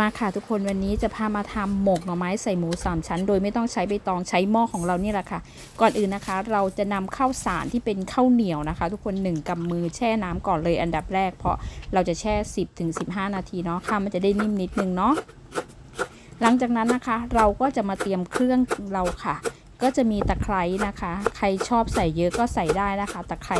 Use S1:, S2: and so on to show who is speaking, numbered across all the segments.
S1: มาค่ะทุกคนวันนี้จะพามาทำหมกหน่อไม้ใส่หมูสามชั้น โดยไม่ต้องใช้ใบตองใช้หม้อของเรานี่แหละค่ะ ก่อนอื่นนะคะ เราจะนำข้าวสารที่เป็นข้าวเหนียวนะคะ ทุกคนหนึ่งกำมือแช่น้ำก่อนเลยอันดับแรก เพราะเราจะแช่ 10ถึง15 นาทีเนาะค่ะมันจะได้นิ่มนิดนึงเนาะหลังจากนั้นนะคะเราก็จะมาเตรียมเครื่องเราค่ะ ก็จะมีตะไคร้นะคะ ใครชอบใส่เยอะก็ใส่ได้นะคะ ตะไคร้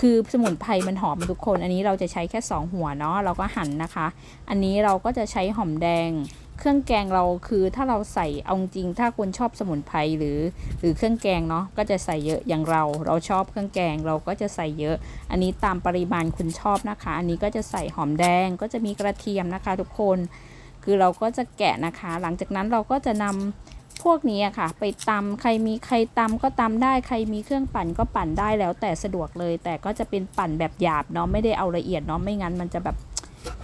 S1: คือสมุนไพรมันหอมทุกคน อันนี้เราจะใช้แค่ 2 หัวเนาะเราก็หั่นนะคะ อันนี้เราก็จะใช้หอมแดง เครื่องแกงเราคือถ้าเราใส่เอาจริง ถ้าคนชอบสมุนไพรหรือ หรือเครื่องแกงเนาะก็จะใส่เยอะอย่างเรา เราชอบเครื่องแกงเราก็จะใส่เยอะ อันนี้ตามปริมาณคุณชอบนะคะ อันนี้ก็จะใส่หอมแดงก็จะมีกระเทียมนะคะ ทุกคน คือเราก็จะแกะนะคะ หลังจากนั้นเราก็จะนำ พวกนี้อะค่ะ ไปตำใครมีใครตำก็ตำได้ใครมีเครื่องปั่นก็ปั่นได้แล้วแต่สะดวกเลย แต่ก็จะเป็นปั่นแบบหยาบเนาะไม่ได้เอาละเอียดเนาะไม่งั้นมันจะแบบ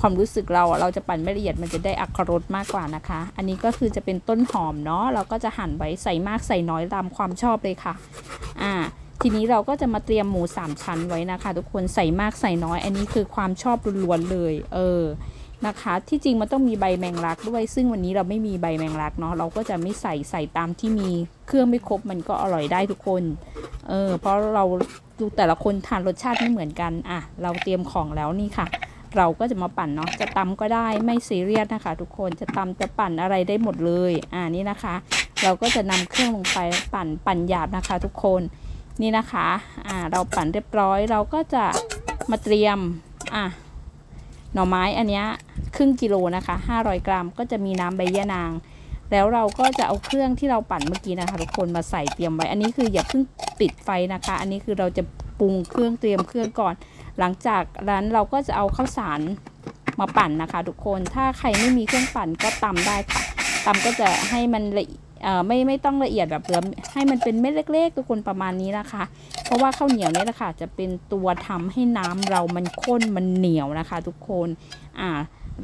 S1: ความรู้สึกเราอะเราจะปั่นไม่ละเอียดมันจะได้อัครสมากกว่านะคะ อันนี้ก็คือจะเป็นต้นหอมเนาะเราก็จะหั่นไว้ใส่มากใส่น้อยตามความชอบเลยค่ะ อ่า ทีนี้เราก็จะมาเตรียมหมูสามชั้นไว้นะคะ ทุกคนใส่มากใส่น้อย อันนี้คือความชอบล้วนๆเลย เออ นะคะ ที่จริงมันต้องมีใบแมงลักด้วย ซึ่งวันนี้เราไม่มีใบแมงลักเนาะเราก็จะไม่ใส่ใส่ตามที่มีเครื่องไม่ครบมันก็อร่อยได้ทุกคนเออเพราะเราดูแต่ละคนทานรสชาติไม่เหมือนกันอะเราเตรียมของแล้วนี่ค่ะ เราก็จะมาปั่นเนาะจะตำก็ได้ไม่ซีเรียสนะคะ ทุกคนจะตำจะปั่นอะไรได้หมดเลยอ่านี่นะคะ เราก็จะนำเครื่องลงไปปั่นปั่นหยาบนะคะ ทุกคนนี่นะคะอ่าเราปั่นเรียบร้อยเราก็จะมาเตรียมอะหน่อไม้อันเนี้ย ครึ่งกิโลนะคะ 500 กรัม ก็จะมีน้ำใบยะนาง แล้วเราก็จะเอาเครื่องที่เราปั่นเมื่อกี้นะคะทุกคนมาใส่เตรียมไว้ อันนี้คืออย่าเพิ่งปิดไฟนะคะ อันนี้คือเราจะปรุงเครื่องเตรียมเครื่องก่อน หลังจากนั้นเราก็จะเอาข้าวสารมาปั่นนะคะทุกคน ถ้าใครไม่มีเครื่องปั่นก็ตำได้ค่ะตำก็จะให้มันละเอ่อไม่ไม่ต้องละเอียดแบบเหลือให้มันเป็นเม็ดเล็ก ๆ ทุกคนประมาณนี้นะคะ เพราะว่าข้าวเหนียวนี่แหละค่ะจะเป็นตัวทำให้น้ำเรามันข้นมันเหนียวนะคะ ทุกคน อ่า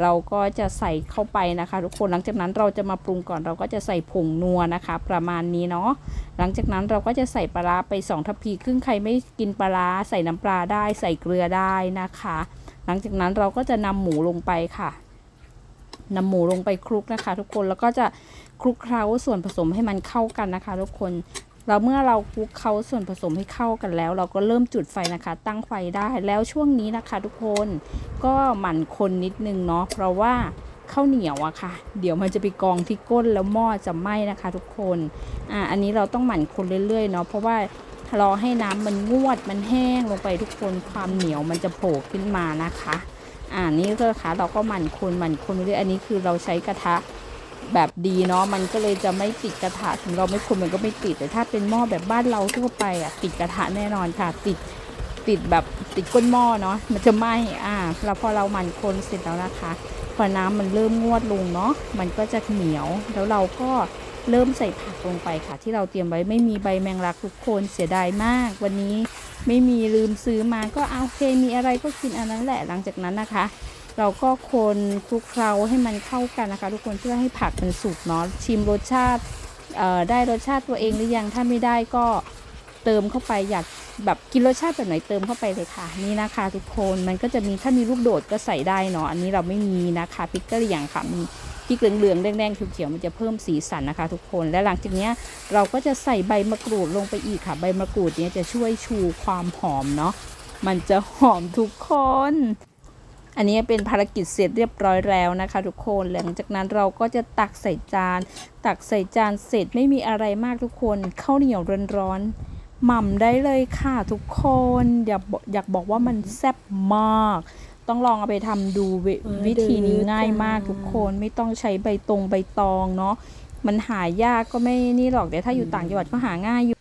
S1: เราก็จะใส่เข้าไปนะคะ ทุกคนหลังจากนั้นเราจะมาปรุงก่อนเราก็จะใส่ผงนัวนะคะ ประมาณนี้เนาะหลังจากนั้นเราก็จะใส่ปลาร้าไป 2 ทัพพีครึ่งใครไม่กินปลาร้าใส่น้ำปลาได้ใส่เกลือได้นะคะ หลังจากนั้นเราก็จะนำหมูลงไปค่ะนำหมูลงไปคลุกนะคะ ทุกคนแล้วก็จะคลุกเคล้าส่วนผสมให้มันเข้ากันนะคะ ทุกคน เราเมื่อเราคลุกเคล้าส่วนผสมให้เข้ากันแล้ว เราก็เริ่มจุดไฟนะคะ ตั้งไฟได้แล้วช่วงนี้นะคะ ทุกคนก็หมั่นคนนิดนึงเนาะเพราะว่าข้าวเหนียวอะค่ะ เดี๋ยวมันจะไปกองที่ก้นแล้วหม้อจะไหม้นะคะ ทุกคนอ่าอันนี้เราต้องหมั่นคนเรื่อยๆเนาะเพราะว่ารอให้น้ำมันงวดมันแห้งลงไปทุกคนความเหนียวมันจะโผล่ขึ้นมานะคะ อ่านี่ก็ค่ะเราก็หมั่นคนหมั่นคนเรื่อยอันนี้คือเราใช้กระทะ แบบดีเนาะมันก็เลยจะไม่ติดกระทะถึงเราไม่คนมันก็ไม่ติดแต่ถ้าเป็นหม้อแบบบ้านเราทั่วไปอะติดกระทะแน่นอนค่ะ ติดติดแบบติดก้นหม้อเนาะมันจะไหม้อ่าแล้วพอเราหมั่นคนเสร็จแล้วนะคะ พอน้ำมันเริ่มงวดลงเนาะมันก็จะเหนียวแล้วเราก็เริ่มใส่ผักลงไปค่ะ ที่เราเตรียมไว้ไม่มีใบแมงลักทุกคนเสียดายมาก วันนี้ไม่มีลืมซื้อมาก็เอาโอเคมีอะไรก็กินอันนั้นแหละหลังจากนั้นนะคะ เราก็คนคลุกเคล้าให้มันเข้ากันนะคะ ทุกคนเพื่อให้ผักมันสุกเนาะชิมรสชาติได้รสชาติตัวเองหรือยังถ้าไม่ได้ก็เติมเข้าไปอยากแบบกินรสชาติแบบไหนเติมเข้าไปเลยค่ะ นี่นะคะทุกคนมันก็จะมีถ้ามีลูกโดดก็ใส่ได้เนาะอันนี้เราไม่มีนะคะพริกกะเหรี่ยงค่ะมีพริกเหลืองๆแดงๆเขียวๆมันจะเพิ่มสีสันนะคะ ทุกคนและหลังจากนี้เราก็จะใส่ใบมะกรูดลงไปอีกค่ะ ใบมะกรูดเนี้ยจะช่วยชูความหอมเนาะมันจะหอมทุกคน อันนี้เป็นภารกิจเสร็จเรียบร้อยแล้วนะคะ ทุกคนหลังจากนั้นเราก็จะตักใส่จาน ตักใส่จานเสร็จไม่มีอะไรมากทุกคนข้าวเหนียวร้อนๆหม่ำได้เลยค่ะทุกคนอยากบอกอยากบอกว่ามันแซ่บมาก ต้องลองเอาไปทำดูวิวิธีนี้ง่ายมากทุกคนไม่ต้องใช้ใบตรงใบตองเนาะมันหายากก็ไม่นี่หรอกแต่ถ้าอยู่ต่างจังหวัดก็หาง่ายอยู่